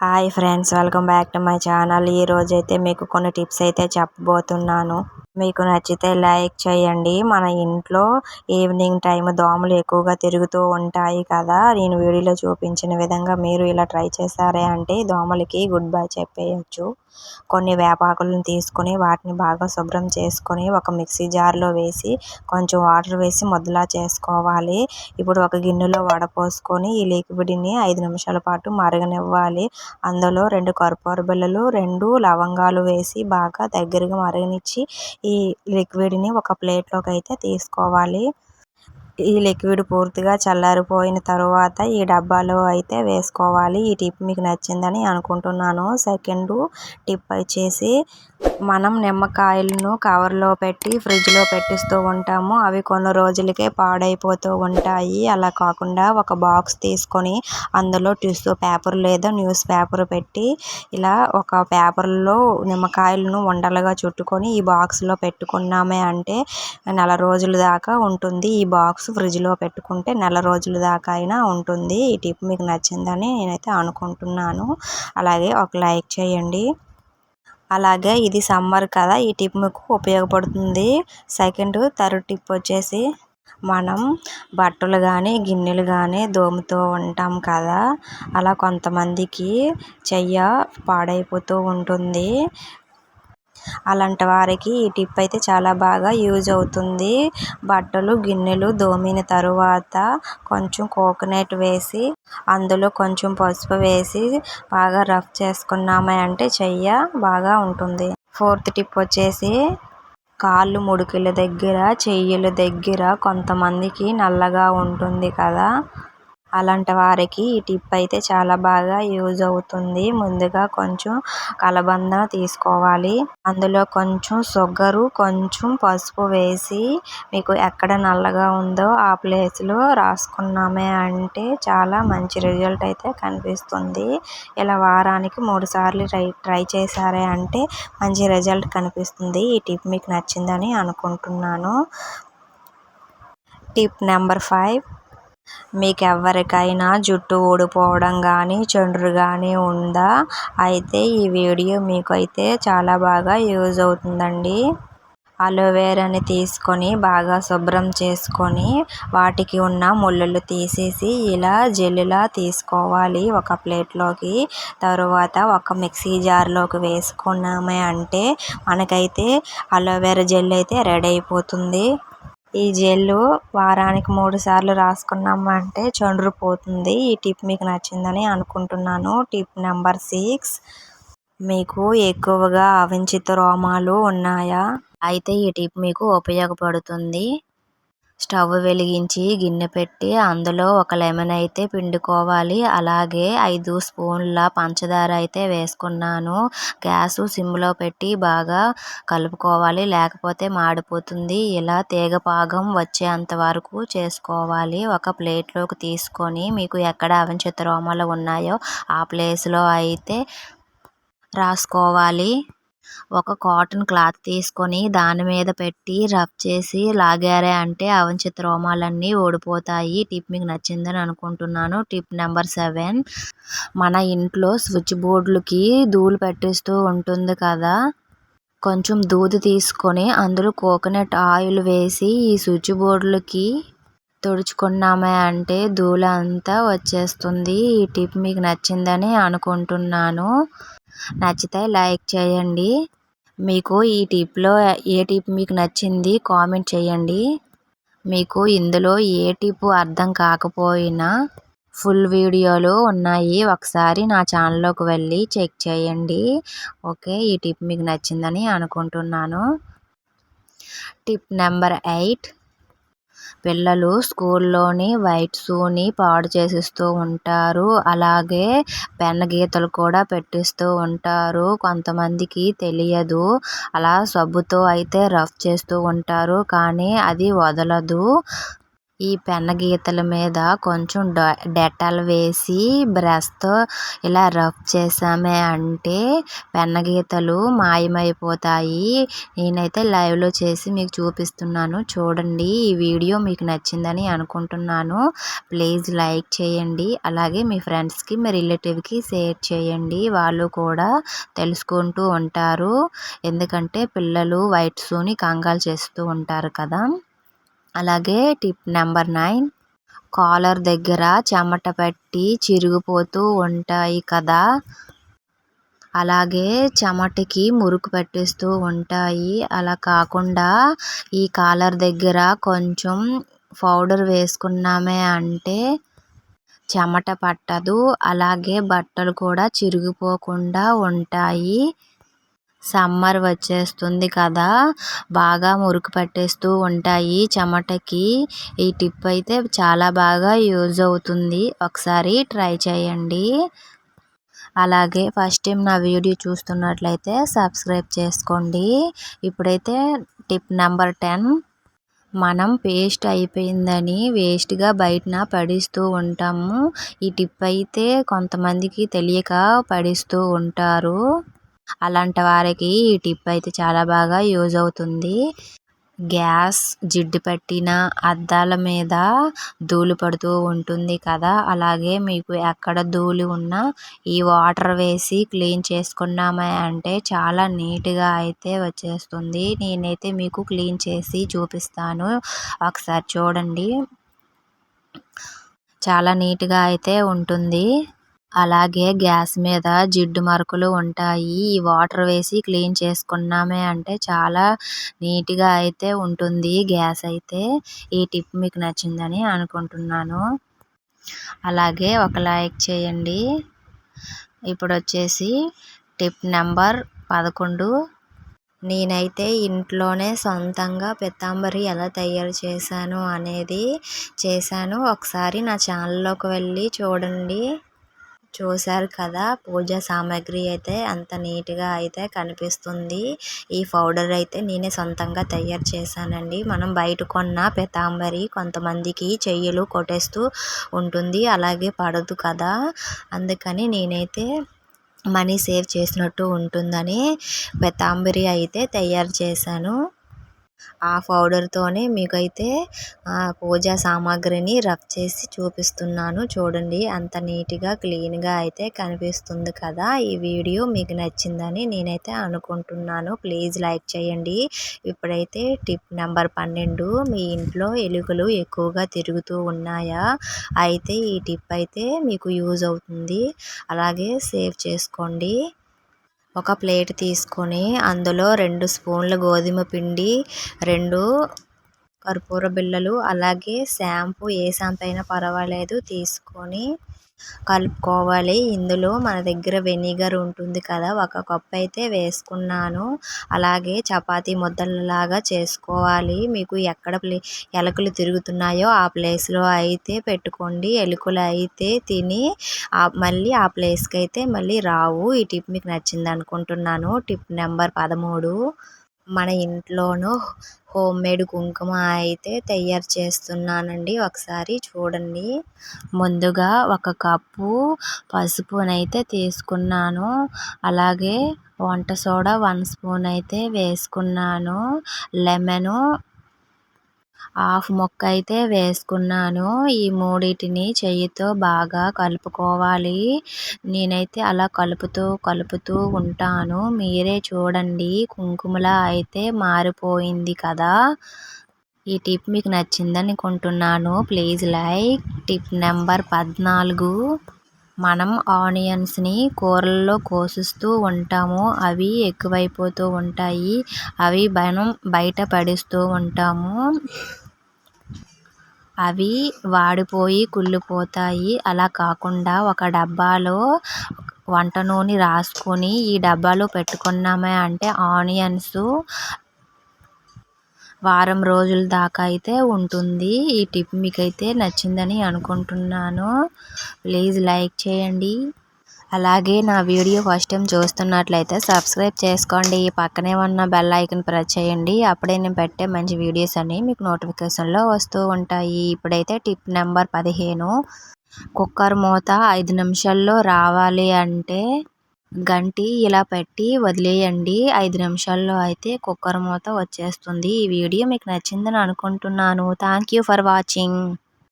Hi friends welcome back to my channel ఈ అయితే మీకు కొన్ని టిప్స్ అయితే చెప్పబోతున్నాను. మీకు నచ్చితే లైక్ చేయండి. మన ఇంట్లో ఈవినింగ్ టైం దోమలు ఎక్కువగా తిరుగుతూ ఉంటాయి కదా. నేను వీడియోలో చూపించిన విధంగా మీరు ఇలా ట్రై చేశారే అంటే దోమలకి గుడ్ బై చెప్పేయచ్చు. కొన్ని వేపాకులను తీసుకొని వాటిని బాగా శుభ్రం చేసుకొని ఒక మిక్సీ జార్లో వేసి కొంచెం వాటర్ వేసి ముద్దలా చేసుకోవాలి. ఇప్పుడు ఒక గిన్నెలో వడపోసుకొని ఈ లిక్విడ్ని ఐదు నిమిషాల పాటు మరగనివ్వాలి. అందులో రెండు కర్పూర బిళ్ళలు రెండు లవంగాలు వేసి బాగా దగ్గరగా మరగనిచ్చి ఈ లిక్విడ్ని ఒక ప్లేట్లోకి అయితే తీసుకోవాలి. ఈ లిక్విడ్ పూర్తిగా చల్లారిపోయిన తర్వాత ఈ డబ్బాలో అయితే వేసుకోవాలి. ఈ టిప్ మీకు నచ్చిందని అనుకుంటున్నాను. సెకండ్ టిప్ వచ్చేసి మనం నిమ్మకాయలను కవర్లో పెట్టి ఫ్రిడ్జ్లో పెట్టిస్తూ ఉంటాము. అవి కొన్ని రోజులకే పాడైపోతూ ఉంటాయి. అలా కాకుండా ఒక బాక్స్ తీసుకొని అందులో టిష్యూ పేపర్ లేదా న్యూస్ పేపర్ పెట్టి ఇలా ఒక పేపర్లో నిమ్మకాయలను ఉండలుగా చుట్టుకొని ఈ బాక్స్లో పెట్టుకున్నామే అంటే నెల రోజుల దాకా ఉంటుంది. ఈ బాక్స్ ఫ్రిడ్జ్లో పెట్టుకుంటే నెల రోజుల దాకా అయినా ఉంటుంది. ఈ టిప్ మీకు నచ్చిందని నేనైతే అనుకుంటున్నాను. అలాగే ఒక లైక్ చేయండి. అలాగే ఇది సమ్మర్ కదా ఈ టిప్ మీకు ఉపయోగపడుతుంది. సెకండ్ థర్డ్ టిప్ వచ్చేసి మనం బట్టలు కానీ గిన్నెలు కానీ దోముతూ ఉంటాం కదా అలా కొంతమందికి చెయ్య పాడైపోతూ ఉంటుంది. అలాంటి వారికి ఈ టిప్ అయితే చాలా బాగా యూజ్ అవుతుంది. బట్టలు గిన్నెలు దోమిన తరువాత కొంచెం కోకోనట్ వేసి అందులో కొంచెం పసుపు వేసి బాగా రఫ్ చేసుకున్నామే అంటే చెయ్య బాగా ఉంటుంది. ఫోర్త్ టిప్ వచ్చేసి కాళ్ళు ముడుకుల దగ్గర చెయ్యిల దగ్గర కొంతమందికి నల్లగా ఉంటుంది కదా. అలాంటి వారికి ఈ టిప్ అయితే చాలా బాగా యూజ్ అవుతుంది. ముందుగా కొంచెం కలబంద తీసుకోవాలి. అందులో కొంచెం షుగరు కొంచెం పసుపు వేసి మీకు ఎక్కడ నల్లగా ఉందో ఆ ప్లేస్లో రాసుకున్నామే అంటే చాలా మంచి రిజల్ట్ అయితే కనిపిస్తుంది. ఇలా వారానికి మూడు సార్లు ట్రై ట్రై చేశారే అంటే మంచి రిజల్ట్ కనిపిస్తుంది. ఈ టిప్ మీకు నచ్చిందని అనుకుంటున్నాను. Tip number five. మీకు ఎవరికైనా జుట్టు ఊడిపోవడం కానీ చుండ్రు కానీ ఉందా? అయితే ఈ వీడియో మీకు అయితే చాలా బాగా యూజ్ అవుతుందండి. అలోవేరాని తీసుకొని బాగా శుభ్రం చేసుకొని వాటికి ఉన్న ముళ్ళలు తీసేసి ఇలా జెల్లులా తీసుకోవాలి ఒక ప్లేట్లోకి. తరువాత ఒక మిక్సీ జార్లోకి వేసుకున్నామే అంటే మనకైతే అలోవెరా జెల్ అయితే రెడీ అయిపోతుంది. ఈ జెల్లు వారానికి మూడు సార్లు రాసుకున్నాము అంటే చుండ్రు పోతుంది. ఈ టిప్ మీకు నచ్చిందని అనుకుంటున్నాను. Tip number six. మీకు ఎక్కువగా అవించిత రోమాలు ఉన్నాయా? అయితే ఈ టిప్ మీకు ఉపయోగపడుతుంది. స్టవ్ వెలిగించి గిన్నె పెట్టి అందులో ఒక లెమన్ అయితే పిండుకోవాలి. అలాగే ఐదు స్పూన్ల పంచదార అయితే వేసుకున్నాను. గ్యాస్ సిమ్లో పెట్టి బాగా కలుపుకోవాలి. లేకపోతే మాడిపోతుంది. ఇలా తీగ పాగం వచ్చేంత వరకు చేసుకోవాలి. ఒక ప్లేట్లోకి తీసుకొని మీకు ఎక్కడ అవంచిత రోమాలు ఉన్నాయో ఆ ప్లేస్లో అయితే రాసుకోవాలి. ఒక కాటన్ క్లాత్ తీసుకొని దాని మీద పెట్టి రబ్ చేసి లాగారే అంటే అవంచిత రోమాలన్నీ ఓడిపోతాయి. టిప్ మీకు నచ్చిందని అనుకుంటున్నాను. Tip number seven. మన ఇంట్లో స్విచ్ బోర్డులకి ధూళి పెట్టిస్తూ ఉంటుంది కదా. కొంచెం దూది తీసుకొని అందులో కోకోనట్ ఆయిల్ వేసి ఈ స్విచ్ బోర్డులకి తుడుచుకున్నామే అంటే ధూళి అంతా వచ్చేస్తుంది. ఈ టిప్ మీకు నచ్చిందని అనుకుంటున్నాను. నచ్చితే లైక్ చేయండి. మీకు ఈ టిప్లో ఏ టిప్ మీకు నచ్చింది కామెంట్ చేయండి. మీకు ఇందులో ఏ టిప్ అర్థం కాకపోయినా ఫుల్ వీడియోలు ఉన్నాయి. ఒకసారి నా ఛానల్లోకి వెళ్ళి చెక్ చేయండి. ఓకే ఈ టిప్ మీకు నచ్చిందని అనుకుంటున్నాను. Tip number eight. పిల్లలు స్కూల్లోని వైట్ షూని పాడు చేసిస్తూ ఉంటారు. అలాగే పెన్ గీతలు కూడా పెట్టిస్తూ ఉంటారు. కొంతమందికి తెలియదు. అలా సబ్బుతో అయితే రఫ్ చేస్తూ ఉంటారు. కానీ అది వదలదు. ఈ పెన్న గీతల మీద కొంచెం డెటాల్ వేసి బ్రష్తో ఇలా రబ్ చేసామే అంటే పెన్న గీతలు మాయమైపోతాయి. నేనైతే లైవ్లో చేసి మీకు చూపిస్తున్నాను. చూడండి ఈ వీడియో మీకు నచ్చిందని అనుకుంటున్నాను. ప్లీజ్ లైక్ చేయండి. అలాగే మీ ఫ్రెండ్స్కి మీ రిలేటివ్కి షేర్ చేయండి. వాళ్ళు కూడా తెలుసుకుంటూ ఉంటారు. ఎందుకంటే పిల్లలు వైట్ షూని కంగాలు చేస్తూ ఉంటారు కదా. అలాగే టిప్ నెంబర్ నైన్ కాలర్ దగ్గర చెమట పట్టి చిరిగిపోతూ ఉంటాయి కదా. అలాగే చెమటకి మురుకు పట్టేస్తూ ఉంటాయి. అలా కాకుండా ఈ కాలర్ దగ్గర కొంచెం పౌడర్ వేసుకున్నామే అంటే చెమట పట్టదు. అలాగే బట్టలు కూడా చిరిగిపోకుండా ఉంటాయి. సమ్మర్ వచ్చేస్తుంది కదా. బాగా మురికి పట్టేస్తూ ఉంటాయి. చెమటకి ఈ టిప్ అయితే చాలా బాగా యూజ్ అవుతుంది. ఒకసారి ట్రై చేయండి. అలాగే ఫస్ట్ టైం నా వీడియో చూస్తున్నట్లయితే సబ్స్క్రైబ్ చేసుకోండి. ఇప్పుడైతే టిప్ నెంబర్ టెన్. మనం పేస్ట్ అయిపోయిందని వేస్ట్గా బయటన పడిస్తూ ఉంటాము. ఈ టిప్ అయితే కొంతమందికి తెలియక పడిస్తూ ఉంటారు. అలాంటి వారికి ఈ టిప్ అయితే చాలా బాగా యూజ్ అవుతుంది. గ్యాస్ జిడ్డు పట్టిన అద్దాల మీద ధూళి పడుతూ ఉంటుంది కదా. అలాగే మీకు ఎక్కడ ధూళి ఉన్నా ఈ వాటర్ వేసి క్లీన్ చేసుకున్నామా అంటే చాలా నీట్గా అయితే వచ్చేస్తుంది. నేనైతే మీకు క్లీన్ చేసి చూపిస్తాను. ఒకసారి చూడండి. చాలా నీట్గా అయితే ఉంటుంది. అలాగే గ్యాస్ మీద జిడ్డు మరకలు ఉంటాయి. ఈ వాటర్ వేసి క్లీన్ చేసుకున్నామే అంటే చాలా నీట్గా అయితే ఉంటుంది గ్యాస్ అయితే. ఈ టిప్ మీకు నచ్చిందని అనుకుంటున్నాను. అలాగే ఒక లైక్ చేయండి. ఇప్పుడు వచ్చేసి టిప్ నెంబర్ పదకొండు. నేనైతే ఇంట్లోనే సొంతంగా పితాంబరి ఎలా తయారు చేశాను అనేది చేశాను. ఒకసారి నా ఛానల్లోకి వెళ్ళి చూడండి. చూశారు కదా? పూజ సామాగ్రి అయితే అంత నీట్గా అయితే కనిపిస్తుంది. ఈ పౌడర్ అయితే నేనే సొంతంగా తయారు చేశానండి. మనం బయట కొన్న పితాంబరి కొంతమందికి చెయ్యలు కొట్టేస్తూ ఉంటుంది. అలాగే పడదు కదా? అందుకని నేనైతే మనీ సేవ్ చేసినట్టు ఉంటుందని పితాంబరి అయితే తయారు చేశాను. ఆ పౌడర్తోనే మీకైతే పూజా సామాగ్రిని రఫ్ చేసి చూపిస్తున్నాను. చూడండి అంత నీట్గా క్లీన్గా అయితే కనిపిస్తుంది కదా. ఈ వీడియో మీకు నచ్చిందని నేనైతే అనుకుంటున్నాను. ప్లీజ్ లైక్ చేయండి. ఇప్పుడైతే టిప్ నెంబర్ పన్నెండు మీ ఇంట్లో ఎలుకలు ఎక్కువగా తిరుగుతూ ఉన్నాయా? అయితే ఈ టిప్ అయితే మీకు యూజ్ అవుతుంది. అలాగే సేవ్ చేసుకోండి. ఒక ప్లేట్ తీసుకొని అందులో రెండు స్పూన్ల గోధుమ పిండి రెండు కర్పూర బిళ్ళలు అలాగే షాంపూ. ఏ షాంపూ అయినా పర్వాలేదు తీసుకొని కలుపుకోవాలి. ఇందులో మన దగ్గర వెనిగర్ ఉంటుంది కదా ఒక కప్ అయితే వేసుకున్నాను. అలాగే చపాతీ ముద్దలలాగా చేసుకోవాలి. మీకు ఎక్కడ ప్లే ఎలుకలు తిరుగుతున్నాయో ఆ ప్లేస్లో అయితే పెట్టుకోండి. ఎలుకలు అయితే తిని మళ్ళీ ఆ ప్లేస్కి అయితే మళ్ళీ రావు. ఈ టిప్ మీకు నచ్చింది అనుకుంటున్నాను టిప్ నెంబర్ పదమూడు. మన ఇంట్లోనూ హోమ్ మేడ్ కుంకుమ అయితే తయారు చేస్తున్నానండి. ఒకసారి చూడండి. ముందుగా ఒక కప్పు పసుపునైతే తీసుకున్నాను. అలాగే వంట సోడా వన్ స్పూన్ అయితే వేసుకున్నాను. లెమను హాఫ్ మొక్క అయితే వేసుకున్నాను. ఈ మూడింటిని చెయ్యితో బాగా కలుపుకోవాలి. నేనైతే అలా కలుపుతూ కలుపుతూ ఉంటాను. మీరే చూడండి. కుంకుమలా అయితే మారిపోయింది కదా. ఈ టిప్ మీకు నచ్చిందనుకుంటున్నాను. Please like. టిప్ నెంబర్ పద్నాలుగు. మనం ఆనియన్స్ని కూరల్లో కోసిస్తూ ఉంటాము. అవి ఎక్కువైపోతూ ఉంటాయి. అవి మనం బయట పడేస్తూ ఉంటాము. అవి వాడిపోయి కుళ్ళిపోతాయి. అలా కాకుండా ఒక డబ్బాలో వంట నూనె రాసుకొని ఈ డబ్బాలో పెట్టుకున్నామే అంటే ఆనియన్స్ వారం రోజుల దాకా అయితే ఉంటుంది. ఈ టిప్ మీకైతే నచ్చిందని అనుకుంటున్నాను. ప్లీజ్ లైక్ చేయండి. అలాగే నా వీడియో ఫస్ట్ టైం చూస్తున్నట్లయితే సబ్స్క్రైబ్ చేసుకోండి. పక్కనే ఉన్న బెల్ ఐకన్ ప్రెస్ చేయండి. అప్పుడే నేను పెట్టే మంచి వీడియోస్ అన్నీ మీకు నోటిఫికేషన్లో వస్తూ ఉంటాయి. ఇప్పుడైతే టిప్ నెంబర్ పదిహేను. కుక్కర్ మూత ఐదు నిమిషాల్లో రావాలి అంటే గంటి ఇలా పెట్టి వదిలేయండి. ఐదు నిమిషాల్లో అయితే కుక్కర్ మూత వచ్చేస్తుంది. ఈ వీడియో మీకు నచ్చిందని అనుకుంటున్నాను. Thank you for watching